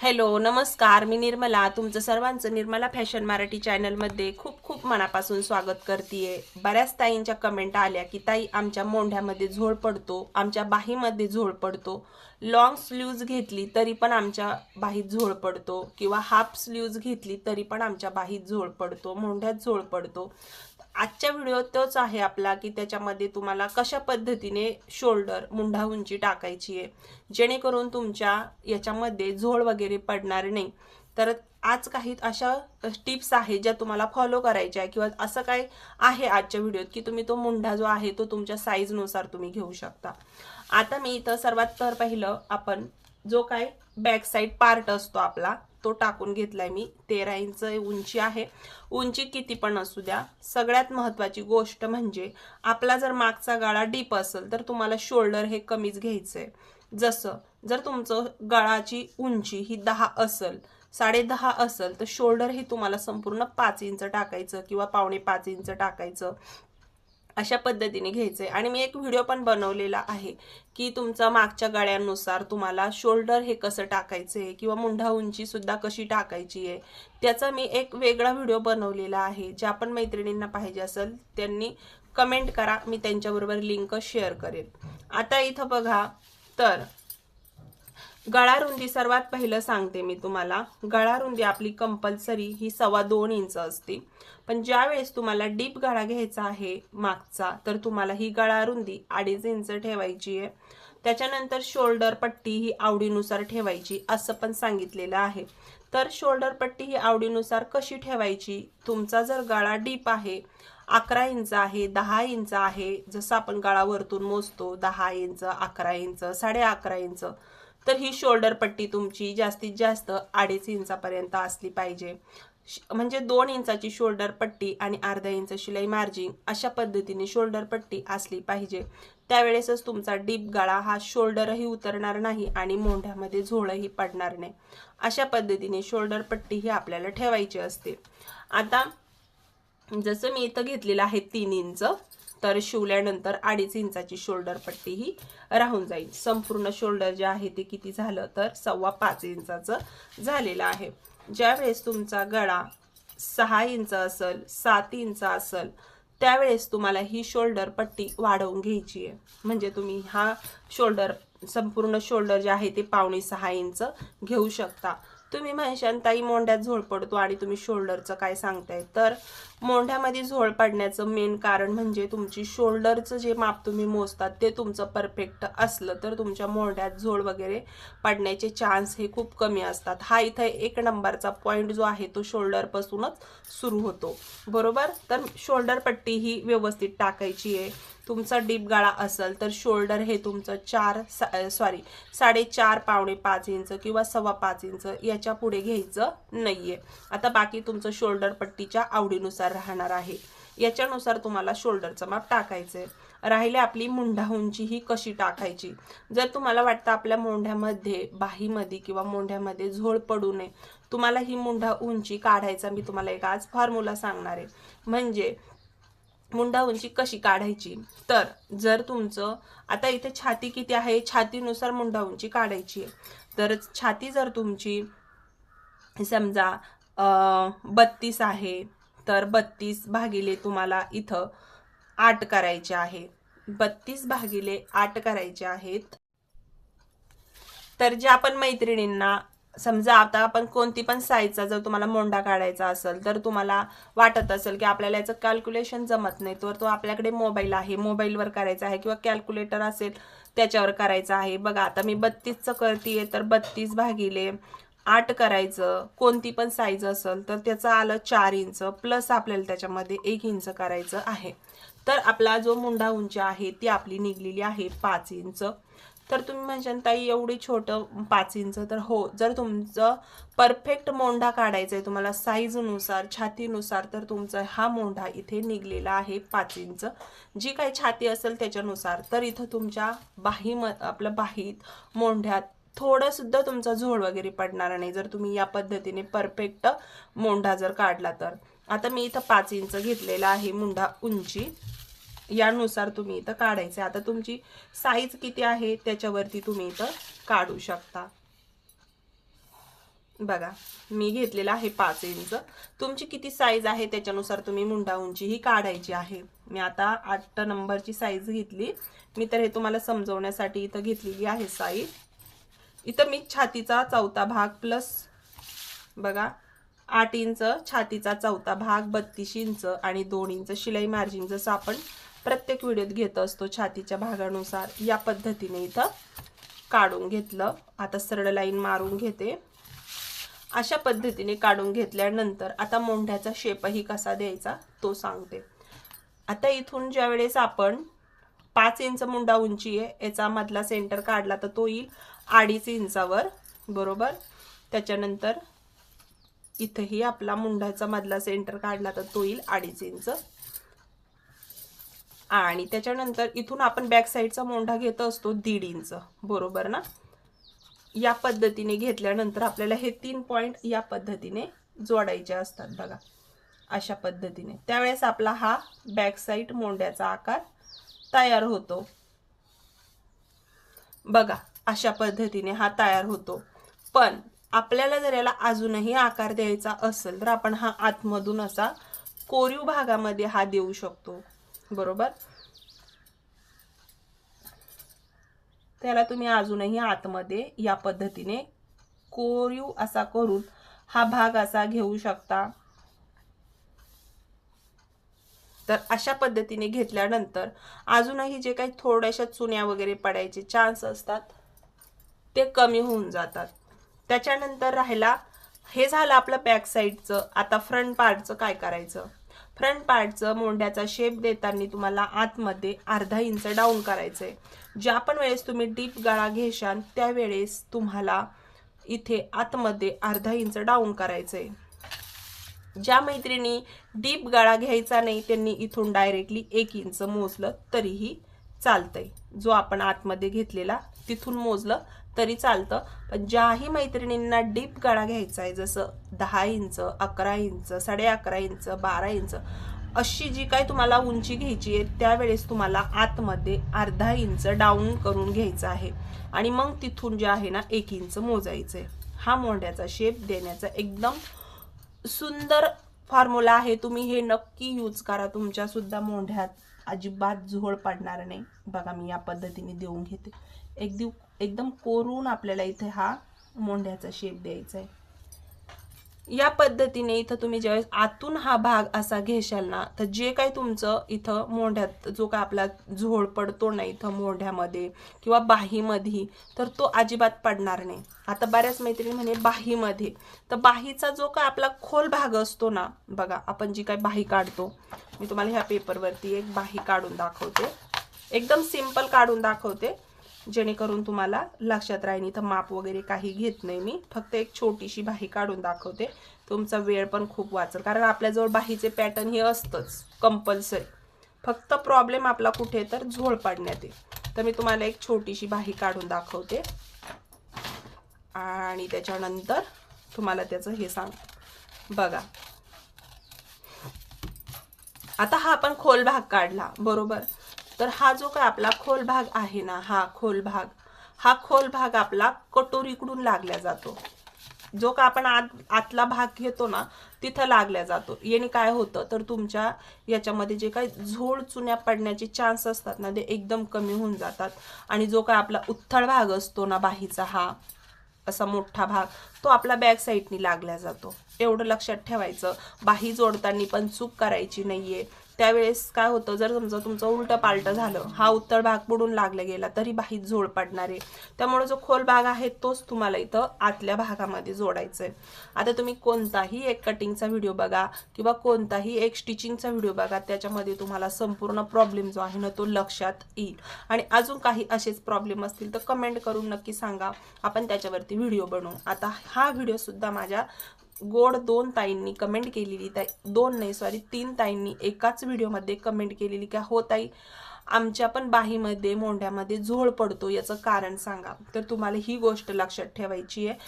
Hello नमस्कार. मी निर्मला. तुमचं सर्वांचं निर्मला फॅशन मराठी चॅनलमध्ये खूप खूप मनापासून स्वागत करते बऱ्याच ताईंच्या कमेंट आल्या की ताई आमच्या मोंढ्यामध्ये झोळ पडतो. आमच्या बाहीमध्ये झोळ पडतो. लॉंग स्लीव्ज घेतली तरी पण आमच्या बाहीत झोळ पडतो किंवा हाफ स्लीव्ज घेतली तरी पण आमच्या बाहीत झोळ पडतो मोंढ्यात झोळ पडतो. आजच्या व्हिडिओ तोच आहे आपला की त्याच्यामध्ये तुम्हाला कशा पद्धतीने शोल्डर मुंढा उंची टाकायची आहे जेणेकरून तुमच्या याच्यामध्ये झोळ वगैरे पडणार नाही. तर आज काही अशा टिप्स आहेत ज्या तुम्हाला फॉलो करायच्या आहे किंवा असं काय आहे आजच्या व्हिडिओत की तुम्ही तो मुंढा जो आहे तो तुमच्या साईजनुसार तुम्ही घेऊ शकता. आता मी इथं सर्वात तर पहिलं आपण जो काय बॅक साईड पार्ट असतो आपला तो टाकून घेतलाय मी. तेरा इंच उंची आहे. उंची किती पण असू द्या. सगळ्यात महत्वाची गोष्ट म्हणजे आपला जर मागचा गाळा डीप असेल तर तुम्हाला शोल्डर हे कमीच घ्यायचंय. जसं जर तुमचं गळाची उंची ही दहा असेल साडे दहा असेल तर शोल्डर हे तुम्हाला संपूर्ण पाच इंच टाकायचं किंवा पावणे पाच इंच टाकायचं. अशा पद्धतीने घ्यायचं आहे आणि मी एक व्हिडिओ पण बनवलेला आहे की तुमचा मागच्या गाळ्यांनुसार तुम्हाला शोल्डर हे कसं टाकायचं आहे किंवा मुंढा उंचीसुद्धा कशी टाकायची आहे त्याचा मी एक वेगळा व्हिडिओ बनवलेला आहे. ज्या पण मैत्रिणींना पाहिजे असेल त्यांनी कमेंट करा मी त्यांच्याबरोबर लिंक शेअर करेन. आता इथं बघा तर गळा रुंदी सर्वात पहिलं सांगते मी तुम्हाला. गळा रुंदी आपली कंपल्सरी ही सव्वा दोन इंच असते. पण ज्यावेळेस तुम्हाला डीप गळा घ्यायचा आहे मागचा तर तुम्हाला ही गळा रुंदी अडीच इंच ठेवायची आहे. त्याच्यानंतर शोल्डर पट्टी ही आवडीनुसार ठेवायची असं पण सांगितलेलं आहे. तर शोल्डर पट्टी ही आवडीनुसार कशी ठेवायची? तुमचा जर गळा डीप आहे अकरा इंच आहे दहा इंच आहे जसं आपण गळावरतून मोजतो दहा इंच अकरा इंच साडे अकरा इंच तर ही शोल्डर पट्टी तुमची जास्तीत जास्त अडीच इंचापर्यंत असली पाहिजे. श- म्हणजे दोन इंचाची शोल्डर पट्टी आणि अर्धा इंच शिलाई मार्जिंग अशा पद्धतीने शोल्डर पट्टी असली पाहिजे. त्यावेळेसच तुमचा डीप गळा हा शोल्डरही उतरणार नाही आणि मोंढ्यामध्ये झोळही पडणार नाही. अशा पद्धतीने शोल्डर पट्टी ही आपल्याला ठेवायची असते. आता जसं मी इथं घेतलेलं आहे तीन इंच तर शिवल्यानंतर अडीच इंचाची शोल्डर पट्टी ही राहून जाईल. संपूर्ण शोल्डर जे आहे ते किती झालं तर सव्वा पाच इंचाचं झालेलं आहे. ज्यावेळेस तुमचा गळा सहा इंच असेल सात इंच असेल त्यावेळेस तुम्हाला ही शोल्डर पट्टी वाढवून घ्यायची आहे. म्हणजे तुम्ही हा शोल्डर संपूर्ण शोल्डर जे आहे ते पावणे सहा इंच घेऊ शकता. तुम्ही म्हणशान ताई मोंढ्यात झोळ पडतो आणि तुम्ही शोल्डरचं काय सांगताय? तर मोंढ्यामध्ये झोळ पडण्याचं मेन कारण म्हणजे तुमची शोल्डरचं जे माप तुम्ही मोजतात ते तुमचं परफेक्ट असलं तर तुमच्या मोंढ्यात झोळ वगैरे पडण्याचे चान्स हे खूप कमी असतात. हा इथं एक नंबरचा पॉईंट जो आहे तो शोल्डरपासूनच सुरू होतो. बरोबर? तर शोल्डर पट्टी ही व्यवस्थित टाकायची आहे. तुमचा डीप गाळा असेल तर शोल्डर हे तुमचं चार सॉरी साडेचार पावणे पाच इंच किंवा सव्वा पाच इंच याच्यापुढे घ्यायचं नाहीये. आता बाकी तुमचं शोल्डर पट्टीच्या आवडीनुसार राहणार आहे. याच्यानुसार तुम्हाला शोल्डरचं माप टाकायचं आहे राहिले आपली मुंढा उंची ही कशी टाकायची? जर तुम्हाला वाटतं आपल्या मोंढ्यामध्ये बाहीमध्ये किंवा मोंढ्यामध्ये झोळ पडू नये तुम्हाला ही मुंढा उंची काढायचा मी तुम्हाला एक आज फॉर्म्युला सांगणार आहे. म्हणजे मुंडा उंची कशी काढायची? तर जर तुमचं आता इथे छाती किती आहे? छातीनुसार मुंडा उंची काढायची आहे. तर छाती जर तुमची समजा बत्तीस आहे तर बत्तीस भागिले तुम्हाला इथं आठ करायचे आहे. बत्तीस भागिले आठ करायचे आहेत. तर ज्या आपण मैत्रिणींना समजा आता आपण कोणती पण साईजचा जर तुम्हाला मोंडा काढायचा असेल तर तुम्हाला वाटत असेल की आपल्याला याचं कॅल्क्युलेशन जमत नाही. तर तो आपल्याकडे मोबाईल आहे. मोबाईलवर करायचा आहे किंवा कॅल्क्युलेटर असेल त्याच्यावर करायचं आहे. बघा आता मी बत्तीसचं करतीये तर बत्तीस भागिले आठ करायचं कोणती पण साईज असेल तर त्याचं आलं चार इंच प्लस आपल्याला त्याच्यामध्ये एक इंच करायचं आहे. तर आपला जो मुंडा उंची आहे ती आपली निघलेली आहे पाच इंच तर तुम्ही म्हणजे ताई एवढी छोटं पाच इंच तर हो. जर तुमचं परफेक्ट मोंढा काढायचा आहे तुम्हाला साईजनुसार छातीनुसार तर तुमचा हा मोंढा इथे निघलेला आहे पाच इंच जी काही छाती असेल त्याच्यानुसार तर इथं तुमच्या बाही म आपलं बाहीत मोंढ्यात थोडं सुद्धा तुमचा झोड वगैरे पडणार नाही जर तुम्ही या पद्धतीने परफेक्ट मोंढा जर काढला तर. आता मी इथं पाच इंच घेतलेला आहे मुंढा उंची. यानुसार तुम्ही इथं काढायचं आता तुमची साईज किती आहे त्याच्यावरती तुम्ही इथं काढू शकता. बघा मी घेतलेला आहे पाच इंच. तुमची किती साईज आहे त्याच्यानुसार तुम्ही मुंडा उंची ही काढायची आहे. मी आता आठ नंबरची साईज घेतली. मी तर हे तुम्हाला समजवण्यासाठी इथं घेतलेली आहे साईज इथं मी छातीचा चौथा भाग प्लस बघा आठ इंच छातीचा चौथा भाग बत्तीस इंच आणि दोन इंच शिलाई मार्जिन जसं आपण प्रत्येक व्हिडिओत घेत असतो छातीच्या भागानुसार या पद्धतीने इथं काढून घेतलं. आता सरळ लाईन मारून घेते. अशा पद्धतीने काढून घेतल्यानंतर आता मोंढ्याचा शेपही कसा द्यायचा तो सांगते. आता इथून ज्या वेळेस आपण पाच इंच मुंडा उंची आहे याचा मधला सेंटर काढला तर तो येईल. अडीच इंचावर बरोबर? त्याच्यानंतर इथंही आपला मुंडाचा मधला सेंटर काढला तर तो येईल अडीच इंच. आणि त्याच्यानंतर इथून आपण बॅक साईडचा मोंढा घेत असतो दीड इंच बरोबर ना? या पद्धतीने घेतल्यानंतर आपल्याला हे तीन पॉईंट या पद्धतीने जोडायचे असतात बघा अशा पद्धतीने. त्यावेळेस आपला हा बॅक साईड मोंड्याचा आकार तयार होतो. बघा अशा पद्धतीने हा तयार होतो. पण आपल्याला जर याला अजूनही आकार द्यायचा असेल तर आपण हा आतमधून असा कोरीव भागामध्ये हा देऊ शकतो. बरोबर? त्याला तुम्ही अजूनही आतमध्ये या पद्धतीने कोरीव असा करून हा भाग असा घेऊ शकता. तर अशा पद्धतीने घेतल्यानंतर अजूनही जे काही थोड्याशा चुन्या वगैरे पडायचे चान्स असतात ते कमी होऊन जातात. त्याच्यानंतर राहिला हे झालं आपलं बॅक साईडचं आता फ्रंट पार्टचं काय करायचं? फ्रंट पार्टचं मोंड्याचा शेप देताना तुम्हाला आतमध्ये अर्धा इंच डाऊन करायचं आहे ज्या पण वेळेस तुम्ही डीप गळा घेशाल त्यावेळेस तुम्हाला इथे आतमध्ये अर्धा इंच डाऊन करायचं आहे ज्या मैत्रिणी डीप गळा घ्यायचा नाही त्यांनी इथून डायरेक्टली एक इंच मोजलं तरीही चालतंय. जो आपण आतमध्ये घेतलेला तिथून मोजलं तरी चालतं. पण ज्याही मैत्रिणींना डीप गळा घ्यायचा आहे जसं दहा इंच अकरा इंच साडे अकरा इंच बारा इंच अशी जी काय तुम्हाला उंची घ्यायची आहे त्यावेळेस तुम्हाला आतमध्ये अर्धा इंच डाऊन करून घ्यायचं आहे. आणि मग तिथून जे आहे ना एक इंच मोजायचं आहे हा मोंड्याचा शेप देण्याचा एकदम सुंदर फॉर्म्युला आहे. तुम्ही हे नक्की यूज करा. तुमच्यासुद्धा मोंढ्यात अजिबात झोळ पडणार नाही. बघा मी या पद्धतीने देऊन घेते. एक दिव एकदम कोरून आपल्याला इथे हा मोंढ्याचा शेप द्यायचा आहे या पद्धतीने इथं तुम्ही ज्यावेळेस आतून हा भाग असा घेशाल ना तर जे काही तुमचं इथं मोंढ्यात जो काय आपला झोळ पडतो ना इथं मोंढ्यामध्ये किंवा बाहीमध्ये तर तो अजिबात पडणार नाही. आता बऱ्याच मैत्रिणी म्हणे बाहीमध्ये. तर बाहीचा जो काय आपला खोल भाग असतो ना बघा आपण जी काय बाही काढतो मी तुम्हाला ह्या पेपरवरती एक बाही काढून दाखवते. एकदम सिंपल काढून दाखवते. जेणेकरून तुम्हाला लक्षात राहील इथं माप वगैरे काही घेत नाही मी. फक्त एक छोटीशी बाही काढून दाखवते. तुमचा वेळ पण खूप वाचल. कारण आपल्याजवळ बाहीचे पॅटर्न हे असतंच कंपल्सरी फक्त प्रॉब्लेम आपला कुठे तर झोळ पाडण्यात येईल. तर मी तुम्हाला एक छोटीशी बाही काढून दाखवते. आणि त्याच्यानंतर तुम्हाला त्याचं हे सांग बघा. आता हा आपण खोल भाग काढला. बरोबर? तर हा जो काय आपला खोल भाग आहे ना हा खोल भाग हा खोल भाग आपला कटोरीकडून लागला जातो. जो का आपण आत आतला भाग घेतो ना तिथं लागल्या जातो. याने काय होतं तर तुमच्या याच्यामध्ये जे काही झोळ चुन्या पडण्याचे चान्स असतात ना ते एकदम कमी होऊन जातात. आणि जो काय आपला उत्थळ भाग असतो ना बाहीचा हा असा मोठा भाग तो आपला बॅक साईडनी लागला जातो. एवढं लक्षात ठेवायचं. बाही जोडताना पण चूक करायची नाहीये. त्यावेळेस काय होतं जर समजा तुमचं उलटं पालटं झालं हा उत्तर भाग बुडून लागला गेला तरी बाहीत जोड पडणार. आहे त्यामुळे जो खोल भाग आहे तोच तुम्हाला इथं आतल्या भागामध्ये जोडायचा आहे आता तुम्ही कोणताही एक कटिंगचा व्हिडिओ बघा किंवा कोणताही एक स्टिचिंगचा व्हिडिओ बघा त्याच्यामध्ये तुम्हाला संपूर्ण प्रॉब्लेम जो आहे ना तो लक्षात येईल. आणि अजून काही असेच प्रॉब्लेम असतील तर कमेंट करून नक्की सांगा. आपण त्याच्यावरती व्हिडिओ बनवू. आता हा व्हिडिओसुद्धा माझ्या गोड दोन ताईंनी कमेंट केलेली ताई दोन नाही सॉरी तीन ताईंनी एकाच व्हिडिओमध्ये कमेंट केलेली का हो ताई आमच्या पण बाहीमध्ये मोंढ्यामध्ये झोळ पडतो याचं कारण सांगा. तर तुम्हाला ही गोष्ट लक्षात ठेवायची आहे.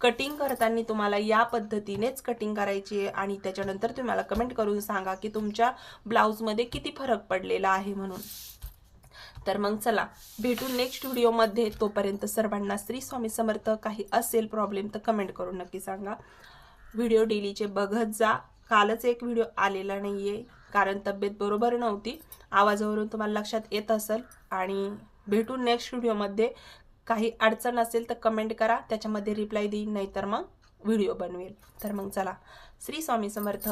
कटिंग करताना तुम्हाला या पद्धतीनेच कटिंग करायची आहे आणि त्याच्यानंतर तुम्हाला कमेंट करून सांगा की तुमच्या ब्लाऊजमध्ये किती फरक पडलेला आहे म्हणून. तर मग चला भेटू नेक्स्ट व्हिडिओमध्ये तोपर्यंत सर्वांना श्री स्वामी समर्थ. काही असेल प्रॉब्लेम तर कमेंट करून नक्की सांगा. व्हिडिओ डेलीचे बघत जा. कालच एक व्हिडिओ आलेला नाही आहे कारण तब्येत बरोबर नव्हती. आवाजावरून तुम्हाला लक्षात येत असेल. आणि भेटू नेक्स्ट व्हिडिओमध्ये काही अडचण असेल तर कमेंट करा. त्याच्यामध्ये रिप्लाय देईन नाहीतर मग व्हिडिओ बनवेल. तर मग चला श्री स्वामी समर्थ.